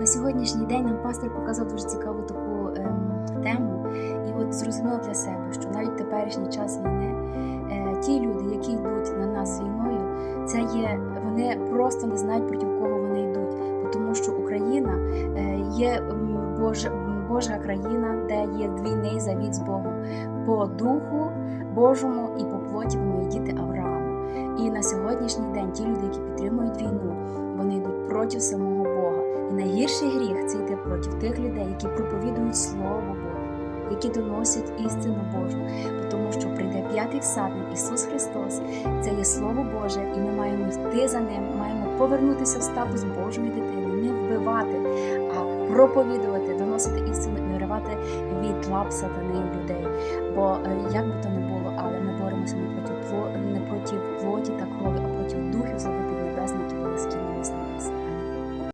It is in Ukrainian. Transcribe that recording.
На сьогоднішній день нам пастор показав дуже цікаву таку ем, тему, і от зрозуміла для себе, що навіть теперішній час війни е, ті люди, які йдуть на нас війною, це є вони просто не знають проти кого вони йдуть, тому що Україна е, є Божа, Божа країна, де є двійний завіт з Богом по духу Божому і по плоті є діти Авраама. І на сьогоднішній день ті люди, які підтримують війну, вони йдуть проти самого. І найгірший гріх це йти проти тих людей, які проповідують Слово Боже, які доносять істину Божу. Тому що прийде п'ятий всадник Ісус Христос, це є Слово Боже, і ми маємо йти за ним, маємо повернутися в статус Божої дитини, не вбивати, а проповідувати, доносити істину і виривати від лап сатани людей. Бо е, як би то не